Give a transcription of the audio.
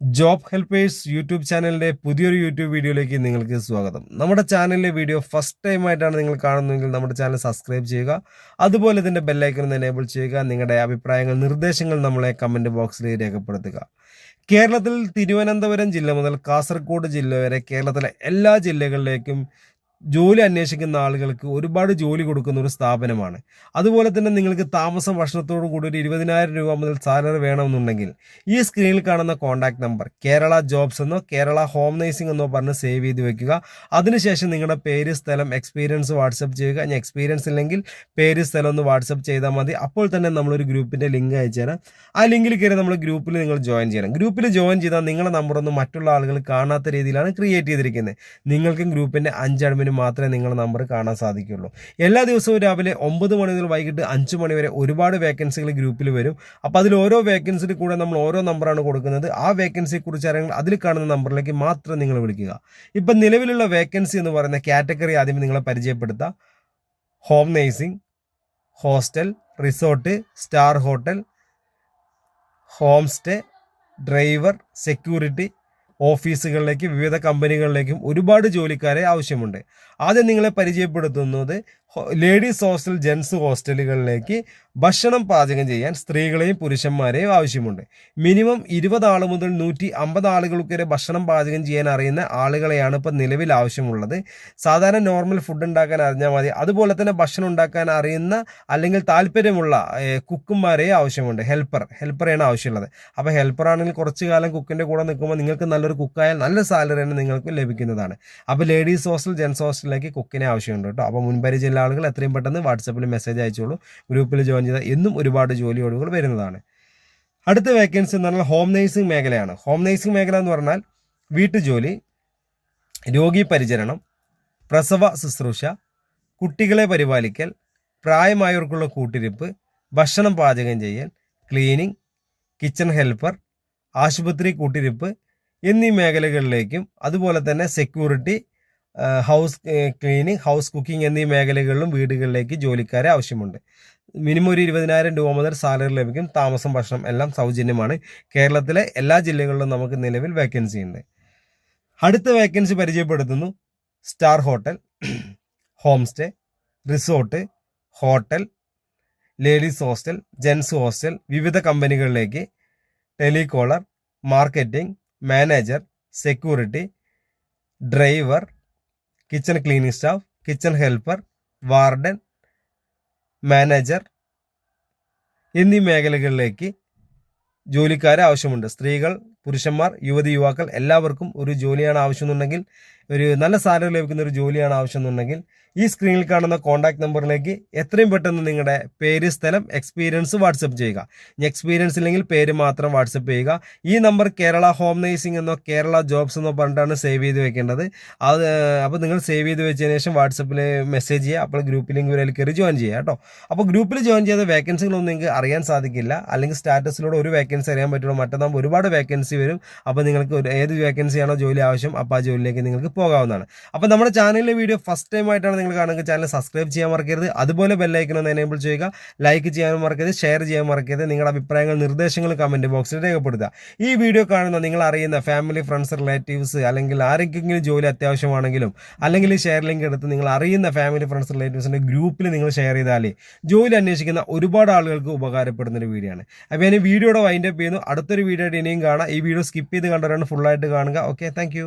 Job helpers YouTube ചാനലിന്റെ പുതിയൊരു YouTube വീഡിയോയിലേക്ക് നിങ്ങൾക്ക് സ്വാഗതം. നമ്മുടെ ചാനലിലെ വീഡിയോ ഫസ്റ്റ് ടൈം ആയിട്ടാണ് നിങ്ങൾ കാണുന്നതെങ്കിൽ നമ്മുടെ ചാനൽ സബ്സ്ക്രൈബ് ചെയ്യുക അതുപോലെ ഇതിന്റെ ബെല്ലൈക്കൺ എനേബിൾ ചെയ്യുക നിങ്ങളുടെ അഭിപ്രായങ്ങൾ നിർദ്ദേശങ്ങൾ നമ്മളെ കമന്റ് ബോക്സിൽ രേഖപ്പെടുത്തുക. കേരളത്തിൽ തിരുവനന്തപുരം ജില്ല മുതൽ കാസർഗോഡ് ജില്ല വരെ കേരളത്തിലെ എല്ലാ ജില്ലകളിലേക്കും ജോലി അന്വേഷിക്കുന്ന ആളുകൾക്ക് ഒരുപാട് ജോലി കൊടുക്കുന്ന ഒരു സ്ഥാപനമാണ്. അതുപോലെ തന്നെ നിങ്ങൾക്ക് താമസം ഭക്ഷണത്തോടു കൂടി ഒരു ഇരുപതിനായിരം രൂപ മുതൽ സാലറി വേണമെന്നുണ്ടെങ്കിൽ ഈ സ്ക്രീനിൽ കാണുന്ന കോൺടാക്ട് നമ്പർ കേരള ജോബ്സ് എന്നോ കേരള ഹോം നേഴ്സിംഗ് എന്നോ പറഞ്ഞ് സേവ് ചെയ്ത് വെക്കുക. അതിനുശേഷം നിങ്ങളുടെ പേര് സ്ഥലം എക്സ്പീരിയൻസ് വാട്സപ്പ് ചെയ്യുക. ഇനി എക്സ്പീരിയൻസ് ഇല്ലെങ്കിൽ പേര് സ്ഥലം ഒന്ന് വാട്സപ്പ് ചെയ്താൽ മതി. അപ്പോൾ തന്നെ നമ്മളൊരു ഗ്രൂപ്പിന്റെ ലിങ്ക് അയച്ചു തരാം. ആ ലിങ്കിൽ കയറി നമ്മൾ ഗ്രൂപ്പിൽ നിങ്ങൾ ജോയിൻ ചെയ്യണം. ഗ്രൂപ്പിൽ ജോയിൻ ചെയ്താൽ നിങ്ങളുടെ നമ്പറൊന്നും മറ്റുള്ള ആളുകൾ കാണാത്ത രീതിയിലാണ് ക്രിയേറ്റ് ചെയ്തിരിക്കുന്നത്. നിങ്ങൾക്കും ഗ്രൂപ്പിന്റെ അഞ്ച് അഡ്മിന് മാത്രമേ നിങ്ങളുടെ നമ്പർ കാണാൻ സാധിക്കുള്ളൂ. എല്ലാ ദിവസവും രാവിലെ ഒമ്പത് മണി മുതൽ വൈകിട്ട് അഞ്ച് മണി വരെ ഒരുപാട് വേക്കൻസികൾ ഗ്രൂപ്പിൽ വരും. അപ്പോൾ അതിൽ ഓരോ വേക്കൻസിയിൽ കൂടെ നമ്മൾ ഓരോ നമ്പറാണ് കൊടുക്കുന്നത്. ആ വേക്കൻസിയെ കുറിച്ച് അറിയാൻ അതിൽ കാണുന്ന നമ്പറിലേക്ക് മാത്രം നിങ്ങൾ വിളിക്കുക. ഇപ്പം നിലവിലുള്ള വേക്കൻസി എന്ന് പറയുന്ന കാറ്റഗറി ആദ്യം നിങ്ങളെ പരിചയപ്പെടുത്താം. Home nursing hostel resort star hotel home stay driver security ഓഫീസുകളിലേക്ക് വിവിധ കമ്പനികളിലേക്കും ഒരുപാട് ജോലിക്കാരെ ആവശ്യമുണ്ട്. ആദ്യം നിങ്ങളെ പരിചയപ്പെടുത്തുന്നത് ലേഡീസ് ഹോസ്റ്റൽ ജെൻസ് ഹോസ്റ്റലുകളിലേക്ക് ഭക്ഷണം പാചകം ചെയ്യാൻ സ്ത്രീകളെയും പുരുഷന്മാരെയും ആവശ്യമുണ്ട്. മിനിമം ഇരുപത് ആൾ മുതൽ നൂറ്റി അമ്പത് ആളുകൾക്ക് വരെ ഭക്ഷണം പാചകം ചെയ്യാൻ അറിയുന്ന ആളുകളെയാണ് ഇപ്പോൾ നിലവിൽ ആവശ്യമുള്ളത്. സാധാരണ നോർമൽ ഫുഡ് ഉണ്ടാക്കാൻ അറിഞ്ഞാൽ മതി. അതുപോലെ തന്നെ ഭക്ഷണം ഉണ്ടാക്കാൻ അറിയുന്ന അല്ലെങ്കിൽ താല്പര്യമുള്ള കുക്കുമാരെ ആവശ്യമുണ്ട്. ഹെൽപ്പർ ഹെൽപ്പറെയാണ് ആവശ്യമുള്ളത്. അപ്പോൾ ഹെൽപ്പർ ആണെങ്കിൽ കുറച്ച് കാലം കുക്കിന്റെ കൂടെ നിൽക്കുമ്പോൾ നിങ്ങൾക്ക് നല്ലൊരു കുക്കായാൽ നല്ല സാലറി തന്നെ നിങ്ങൾക്ക് ലഭിക്കുന്നതാണ്. അപ്പോൾ ലേഡീസ് ഹോസ്റ്റൽ ജെൻസ് ഹോസ്റ്റലിലേക്ക് കുക്കിനെ ആവശ്യമുണ്ട് കേട്ടോ. അപ്പോൾ മുൻപരിചയുള്ള ആളുകൾ എത്രയും പെട്ടെന്ന് വാട്സപ്പിൽ മെസ്സേജ് അയച്ചോളൂ. ഗ്രൂപ്പിൽ ജോയിൻ ചെയ്താൽ എന്നും ഒരുപാട് ജോലി ഒഴിവുകൾ വരുന്നതാണ്. അടുത്ത വേക്കൻസി എന്ന് പറഞ്ഞാൽ ഹോം നേഴ്സിംഗ് മേഖലയാണ്. ഹോം നേഴ്സിംഗ് മേഖല എന്ന് പറഞ്ഞാൽ വീട്ടുജോലി രോഗി പരിചരണം പ്രസവ ശുശ്രൂഷ കുട്ടികളെ പരിപാലിക്കൽ പ്രായമായവർക്കുള്ള കൂട്ടിരിപ്പ് ഭക്ഷണം പാചകം ചെയ്യൽ ക്ലീനിങ് കിച്ചൺ ഹെൽപ്പർ ആശുപത്രി കൂട്ടിരിപ്പ് എന്നീ മേഖലകളിലേക്കും അതുപോലെ തന്നെ security house cleaning house cooking എന്നീ മേഖലകളിലും വീടുകളിലേക്ക് ജോലിക്കാരെ ആവശ്യമുണ്ട്. മിനിമം ഒരു ഇരുപതിനായിരം രൂപ മുതൽ സാലറി ലഭിക്കും. താമസം ഭക്ഷണം എല്ലാം സൗജന്യമാണ്. കേരളത്തിലെ എല്ലാ ജില്ലകളിലും നമുക്ക് നിലവിൽ വേക്കൻസി ഉണ്ട്. അടുത്ത വേക്കൻസി പരിചയപ്പെടുത്തുന്നു. Star hotel home stay resort hotel ladies hostel gents hostel വിവിധ കമ്പനികളിലേക്ക് telecaller marketing manager security driver kitchen cleaning staff kitchen helper warden manager എന്നീ മേഖലകളിലേക്ക് ജോലിക്കാരെ ആവശ്യമുണ്ട്. സ്ത്രീകൾ പുരുഷന്മാർ യുവതി യുവാക്കൾ എല്ലാവർക്കും ഒരു ജോലിയാണ് ആവശ്യമെന്നുണ്ടെങ്കിൽ ഒരു നല്ല സാലറി ലഭിക്കുന്ന ഒരു ജോലിയാണ് ആവശ്യമെന്നുണ്ടെങ്കിൽ ഈ സ്ക്രീനിൽ കാണുന്ന കോൺടാക്ട് നമ്പറിലേക്ക് എത്രയും പെട്ടെന്ന് നിങ്ങളുടെ പേര് സ്ഥലം എക്സ്പീരിയൻസ് വാട്സപ്പ് ചെയ്യുക. ഇനി എക്സ്പീരിയൻസ് ഇല്ലെങ്കിൽ പേര് മാത്രം വാട്സപ്പ് ചെയ്യുക. ഈ നമ്പർ കേരള ഹോം നേഴ്സിംഗ് എന്നോ കേരള ജോബ്സ് എന്നോ പറഞ്ഞിട്ടാണ് സേവ് ചെയ്ത് വെക്കേണ്ടത്. അത് അപ്പോൾ നിങ്ങൾ സേവ് ചെയ്ത് വെച്ചതിന് ശേഷം വാട്സപ്പിൽ മെസ്സേജ് ചെയ്യുക. അപ്പോൾ ഗ്രൂപ്പ് ലിങ്ക് വരെ കയറി ജോയിൻ ചെയ്യുക കേട്ടോ. അപ്പോൾ ഗ്രൂപ്പിൽ ജോയിൻ ചെയ്ത വേക്കൻസികളൊന്നും നിങ്ങൾക്ക് അറിയാൻ സാധിക്കില്ല. അല്ലെങ്കിൽ സ്റ്റാറ്റസിലൂടെ ഒരു വേക്കൻസി അറിയാൻ പറ്റുള്ളൂ. മറ്റന്നാൾ ഒരുപാട് വേക്കൻസി വരും. അപ്പോൾ നിങ്ങൾക്ക് ഒരു ഏത് വേക്കൻസിയാണോ ജോലി ആവശ്യം അപ്പോൾ ആ ജോലിയിലേക്ക് നിങ്ങൾക്ക് പോകാവുന്നതാണ്. അപ്പോൾ നമ്മുടെ ചാനലിലെ വീഡിയോ ഫസ്റ്റ് ടൈം ആയിട്ടാണ് നിങ്ങൾ കാണുന്നത്. ചാനൽ സബ്സ്ക്രൈബ് ചെയ്യാൻ മറക്കരുത്. അതുപോലെ ബെല്ലൈക്കൺ ഒന്ന് എനേബിൾ ചെയ്യുക. ലൈക്ക് ചെയ്യാൻ മറക്കരുത്. ഷെയർ ചെയ്യാൻ മറക്കരുത്. നിങ്ങളുടെ അഭിപ്രായങ്ങൾ നിർദ്ദേശങ്ങൾ കമന്റ് ബോക്സിൽ രേഖപ്പെടുത്തുക. ഈ വീഡിയോ കാണുന്ന നിങ്ങൾ അറിയുന്ന ഫാമിലി ഫ്രണ്ട്സ് റിലേറ്റീവ്സ് അല്ലെങ്കിൽ ആരെങ്കിലും ജോലി അത്യാവശ്യമാണെങ്കിലും അല്ലെങ്കിൽ ഷെയർ ലിങ്ക് എടുത്ത് നിങ്ങൾ അറിയുന്ന ഫാമിലി ഫ്രണ്ട്സ് റിലേറ്റീവ്സിന്റെ ഗ്രൂപ്പിൽ നിങ്ങൾ ഷെയർ ചെയ്താലേ ജോലി അന്വേഷിക്കുന്ന ഒരുപാട് ആളുകൾക്ക് ഉപകാരപ്പെടുന്ന ഒരു വീഡിയോ ആണ്. അപ്പോൾ ഞാൻ വീഡിയോയുടെ വൈൻഡപ്പ് ചെയ്യുന്നു. അടുത്തൊരു വീഡിയോ ഇനിയും കാണാം. ഈ വീഡിയോ സ്കിപ്പ് ചെയ്ത് കണ്ടവരാണ് ഫുള്ളായിട്ട് കാണുക. Okay thank